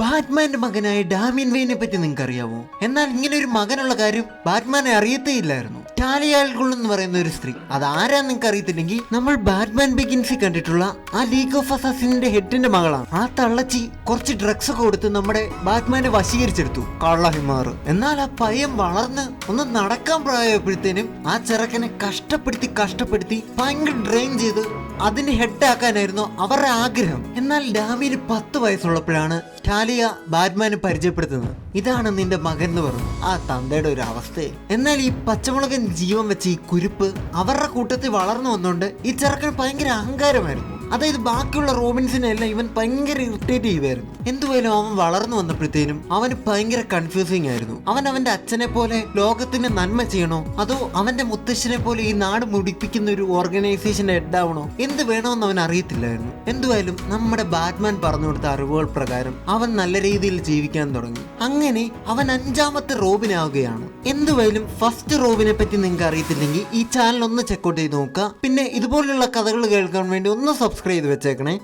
ബാറ്റ്മാന്റെ മകനായ ഡാമിൻ വെയിനെ പറ്റി നിങ്ങൾക്ക് അറിയാവോ എന്നാൽ ഇങ്ങനെ ഒരു മകനുള്ള കാര്യം ബാറ്റ്മാനെ അറിയത്തേ ഇല്ലായിരുന്നു ടാലിയാൽകുൾ എന്ന് പറയുന്ന ഒരു സ്ത്രീ. അത് ആരാ നിങ്ങൾക്ക് അറിയത്തില്ലെങ്കിൽ നമ്മൾ ബാറ്റ്മാൻ ബിഗിൻസിൽ കണ്ടിട്ടുള്ള ആ ലീഗ് ഓഫ് അസാസിന്റെ ഹെഡിന്റെ മകളാണ്. ആ തള്ളച്ചി കുറച്ച് ഡ്രഗ്സ് ഒക്കെ കൊടുത്ത് നമ്മുടെ ബാറ്റ്മാനെ വശീകരിച്ചെടുത്തു. കള്ളഹിമാർ എന്നാൽ ആ പയ്യൻ വളർന്ന് ഒന്ന് നടക്കാൻ പ്രായപ്പോഴത്തേനും ആ ചെറുക്കനെ കഷ്ടപ്പെടുത്തി കഷ്ടപ്പെടുത്തി ഭയങ്കര ഡ്രെയിൻ ചെയ്ത് അതിന് ഹെഡാക്കാനായിരുന്നു അവരുടെ ആഗ്രഹം. എന്നാൽ ഡാമിന് പത്ത് വയസ്സുള്ളപ്പോഴാണ് ടാലിയ ബാറ്റ്മാനെ പരിചയപ്പെടുത്തുന്നത്. ഇതാണ് നിന്റെ മകൻ എന്ന് പറഞ്ഞു. ആ തന്തയുടെ ഒരു അവസ്ഥ എന്നാൽ ഈ പച്ചമുളകൻ ജീവൻ വെച്ച് ഈ കുരുപ്പ് അവരുടെ കൂട്ടത്തിൽ വളർന്നു വന്നുകൊണ്ട് ഈ ചെറുക്കൻ ഭയങ്കര അഹങ്കാരമായിരുന്നു. അതായത് ബാക്കിയുള്ള റോബിൻസിനെ എല്ലാം ഇവൻ ഭയങ്കര ഇറിറ്റേറ്റ് ചെയ്തായിരുന്നു എന്തുവായാലും അവൻ വളർന്നു വന്നപ്പോഴത്തേനും അവന് ഭയങ്കര കൺഫ്യൂസിങ് ആയിരുന്നു. അവൻ അവന്റെ അച്ഛനെ പോലെ ലോകത്തിന് നന്മ ചെയ്യണോ? അതോ അവന്റെ മുത്തശ്ശനെ പോലെ ഈ നാട് മുടിപ്പിക്കുന്ന ഒരു ഓർഗനൈസേഷന്റെ ആവണോ? എന്ത് വേണമെന്ന് അവൻ അറിയത്തില്ലായിരുന്നു. എന്തുവായാലും നമ്മുടെ ബാറ്റ്മാൻ പറഞ്ഞു കൊടുത്ത അറിവുകൾ പ്രകാരം അവൻ നല്ല രീതിയിൽ ജീവിക്കാൻ തുടങ്ങി. അങ്ങനെ അവൻ അഞ്ചാമത്തെ റോബിനാവുകയാണ്. എന്തുവായാലും ഫസ്റ്റ് റോബിനെ പറ്റി നിങ്ങൾക്ക് അറിയത്തില്ലെങ്കിൽ ഈ ചാനൽ ഒന്ന് ചെക്കൗട്ട് ചെയ്ത് നോക്കുക. പിന്നെ ഇതുപോലുള്ള കഥകൾ കേൾക്കാൻ വേണ്ടി ഒന്ന് സബ്സ്ക്രൈബ് ചെയ്ത് വെച്ചേക്കണേ